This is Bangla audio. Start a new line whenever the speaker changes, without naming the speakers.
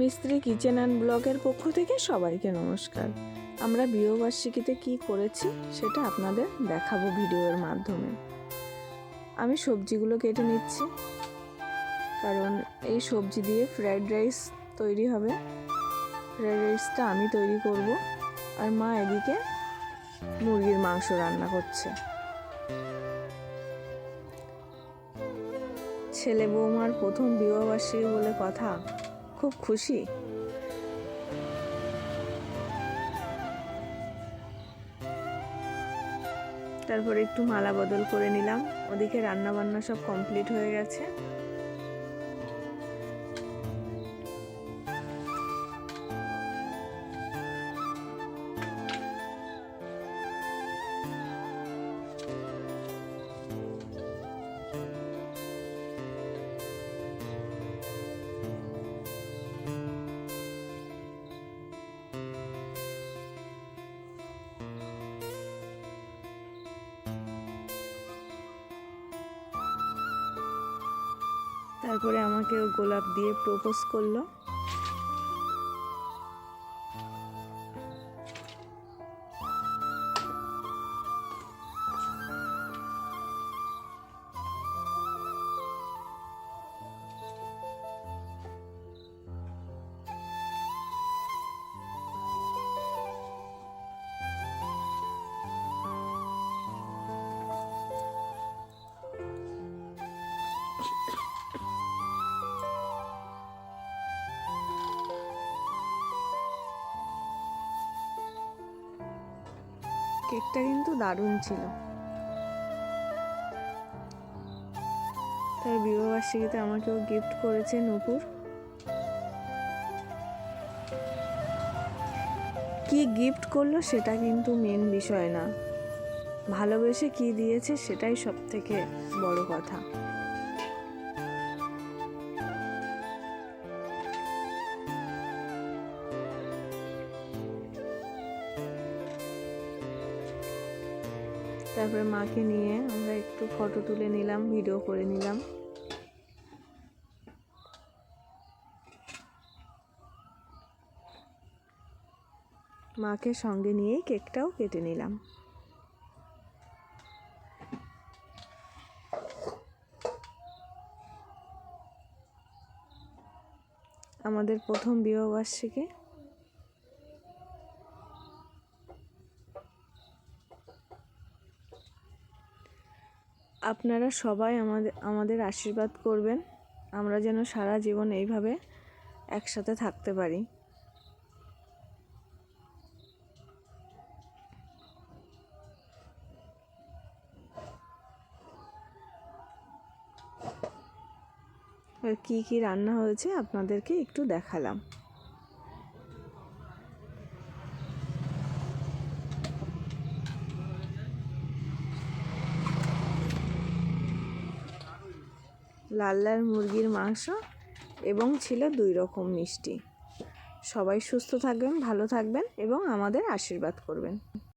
মিস্ত্রি কিচেন অ্যান্ড ব্লগের পক্ষ থেকে সবাইকে নমস্কার। আমরা বিবাহবার্ষিকীতে কি করেছি সেটা আপনাদের দেখাবো ভিডিওর মাধ্যমে। আমি সবজিগুলো কেটে নিচ্ছি। কারণ এই সবজি দিয়ে ফ্রাইড রাইস তৈরি হবে। ফ্রাইড রাইসটা আমি তৈরি করব। আর মা এদিকে মুরগির মাংস রান্না করছে। ছেলে বৌমার প্রথম বিবাহবার্ষিকী বলে কথা। খুব খুশি। তারপরে একটু মালা বদল করে নিলাম। ওদিকে রান্না বান্না সব কমপ্লিট হয়ে গেছে। তারপরে আমাকে গোলাপ দিয়ে প্রপোজ করল। কেকটা কিন্তু দারুণ ছিল। তার বিবাহবার্ষিকীতে আমাকেও গিফট করেছে নূপুর। কি গিফট করল সেটা কিন্তু মেন বিষয় না। ভালোবেসে কি দিয়েছে সেটাই সব থেকে বড় কথা। তারপরে মাকে নিয়ে আমরা একটু ফটো তুলে নিলাম ভিডিও করে নিলাম। মাকে সঙ্গে নিয়েই কেকটাও কেটে নিলাম। আমাদের প্রথম বিবাহবার্ষিকী আপনারা সবাই আমাদের আমাদের আশীর্বাদ করবেন। আমরা যেন সারা জীবন এইভাবে একসাথে থাকতে পারি। কী কী রান্না হয়েছে আপনাদেরকে একটু দেখালাম। লাল লাল মুরগির মাংস এবং ছিল দুই রকম মিষ্টি। সবাই সুস্থ থাকবেন, ভালো থাকবেন এবং আমাদের আশীর্বাদ করবেন।